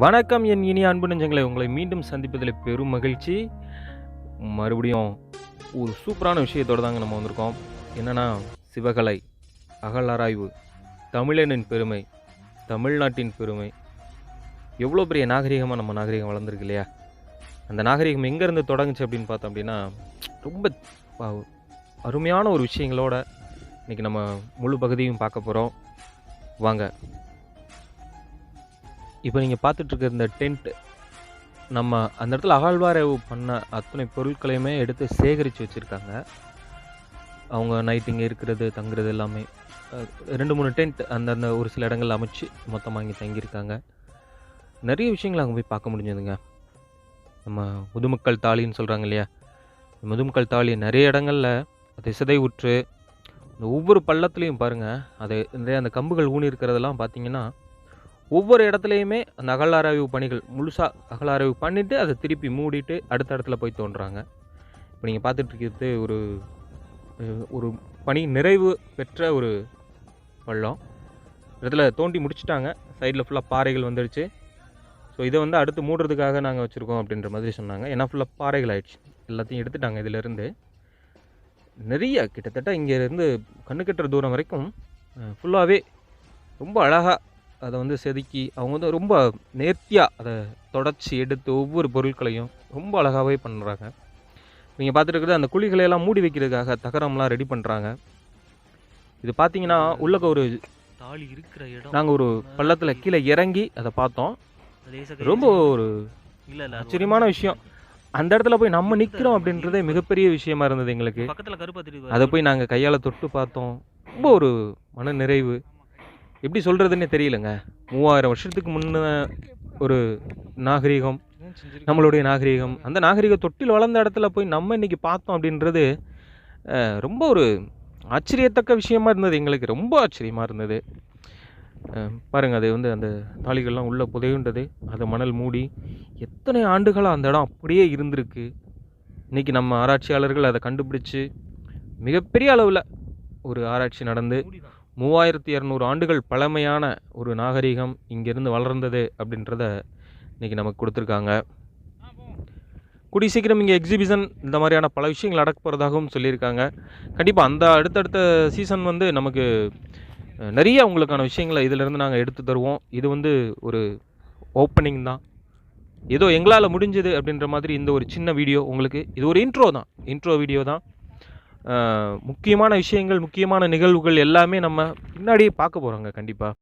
வணக்கம் என் இனிய அன்பு நெஞ்சங்களை. உங்களை மீண்டும் சந்திப்பதில் பெரும் மகிழ்ச்சி. மறுபடியும் ஒரு சூப்பரான விஷயத்தோடு தாங்க நம்ம வந்திருக்கோம். என்னென்னா சிவகலை அகலாராய்வு தமிழனின் பெருமை தமிழ்நாட்டின் பெருமை. எவ்வளோ பெரிய நாகரிகமாக நம்ம நாகரிகம் வளர்ந்துருக்கு இல்லையா? அந்த நாகரிகம் எங்கேருந்து தொடங்குச்சு அப்படின்னு பார்த்தோம் அப்படின்னா ரொம்ப அருமையான ஒரு விஷயங்களோட இன்றைக்கி நம்ம முழு பகுதியும் பார்க்க போகிறோம் வாங்க. இப்போ நீங்கள் பார்த்துட்ருக்க இந்த டென்ட் நம்ம அந்த இடத்துல அகழ்வாராய்வு பண்ண அத்தனை பொருட்களையுமே எடுத்து சேகரித்து வச்சுருக்காங்க. அவங்க நைட் இங்கே இருக்கிறது தங்குறது எல்லாமே. ரெண்டு மூணு டென்ட் அந்தந்த ஒரு சில இடங்கள் அமைச்சு மொத்தமாக இங்கே தங்கியிருக்காங்க. நிறைய விஷயங்கள் அங்கே போய் பார்க்க முடிஞ்சதுங்க. நம்ம முதுமக்கள் தாலின்னு சொல்கிறாங்க இல்லையா? முதுமக்கள் தாலி நிறைய இடங்களில் அது சிதைவுற்று இந்த ஒவ்வொரு பள்ளத்துலேயும் பாருங்கள் அது நிறைய அந்த கம்புகள் ஊனி இருக்கிறதெல்லாம் பார்த்தீங்கன்னா ஒவ்வொரு இடத்துலையுமே அந்த அகழாராய்வு பணிகள் முழுசாக அகழாராய்வு பண்ணிவிட்டு அதை திருப்பி மூடிட்டு அடுத்த இடத்துல போய் தோன்றுறாங்க இப்போ நீங்கள் பார்த்துட்ருக்கிறது ஒரு ஒரு பணி நிறைவு பெற்ற ஒரு பள்ளம். இடத்துல தோண்டி முடிச்சிட்டாங்க. சைடில் ஃபுல்லாக பாறைகள் வந்துடுச்சு ஸோ இதை வந்து அடுத்து மூடுறதுக்காக நாங்கள் வச்சுருக்கோம் அப்படின்ற மாதிரி சொன்னாங்க. ஏன்னா ஃபுல்லாக பாறைகள் ஆயிடுச்சு. எல்லாத்தையும் எடுத்துட்டாங்க இதிலேருந்து. நிறைய கிட்டத்தட்ட இங்கேருந்து கண்ணு கட்டுற தூரம் வரைக்கும் ஃபுல்லாகவே ரொம்ப அழகாக அதை வந்து செதுக்கி அவங்க வந்து ரொம்ப நேர்த்தியாக அதை தொடச்சி எடுத்து ஒவ்வொரு பொருட்களையும் ரொம்ப அழகாகவே பண்ணுறாங்க நீங்கள் பார்த்துட்டு அந்த குழிகளை எல்லாம் மூடி வைக்கிறதுக்காக தகரம்லாம் ரெடி பண்ணுறாங்க இது பார்த்தீங்கன்னா உள்ளக்க ஒரு தாலி இருக்கிற இடம். நாங்கள் ஒரு பள்ளத்தில் கீழே இறங்கி அதை பார்த்தோம். ரொம்ப ஒரு ஆச்சரியமான விஷயம். அந்த இடத்துல போய் நம்ம நிற்கிறோம் அப்படின்றதே மிகப்பெரிய விஷயமா இருந்தது எங்களுக்கு. அதை போய் நாங்கள் கையால் தொட்டு பார்த்தோம். ரொம்ப ஒரு மன நிறைவு. எப்படி சொல்கிறதுன்னே தெரியலங்க. மூவாயிரம் வருஷத்துக்கு முன்ன ஒரு நாகரிகம் நம்மளுடைய நாகரிகம் அந்த நாகரிக தொட்டில் வளர்ந்த இடத்துல போய் நம்ம இன்றைக்கி பார்த்தோம் அப்படின்றது ரொம்ப ஒரு ஆச்சரியத்தக்க விஷயமா இருந்தது. எங்களுக்கு ரொம்ப ஆச்சரியமாக இருந்தது. பாருங்கள் அது வந்து அந்த தாளிகள்லாம் உள்ளே புதையுண்டது அதை மணல் மூடி எத்தனை ஆண்டுகளாக அந்த இடம் அப்படியே இருந்திருக்கு. இன்றைக்கி நம்ம ஆராய்ச்சியாளர்கள் அதை கண்டுபிடிச்சு மிகப்பெரிய அளவில் ஒரு ஆராய்ச்சி நடந்து மூவாயிரத்தி இரநூறு ஆண்டுகள் பழமையான ஒரு நாகரிகம் இங்கேருந்து வளர்ந்தது அப்படின்றத இன்றைக்கி நமக்கு கொடுத்துருக்காங்க. கூடிய சீக்கிரம் இங்கே எக்ஸிபிஷன் இந்த மாதிரியான பல விஷயங்கள் நடக்க போகிறதாகவும் சொல்லியிருக்காங்க. கண்டிப்பாக அந்த அடுத்தடுத்த சீசன் வந்து நமக்கு நிறைய உங்களுக்கான விஷயங்களை இதிலேருந்து நாங்கள் எடுத்து தருவோம். இது வந்து ஒரு ஓப்பனிங் தான். ஏதோ எங்களால் முடிஞ்சது அப்படின்ற மாதிரி இந்த ஒரு சின்ன வீடியோ உங்களுக்கு இது ஒரு இன்ட்ரோ தான். இன்ட்ரோ வீடியோ தான். முக்கியமான விஷயங்கள் முக்கியமான நிகழ்வுகள் எல்லாமே நம்ம பின்னாடியே பார்க்க போகிறோங்க கண்டிப்பாக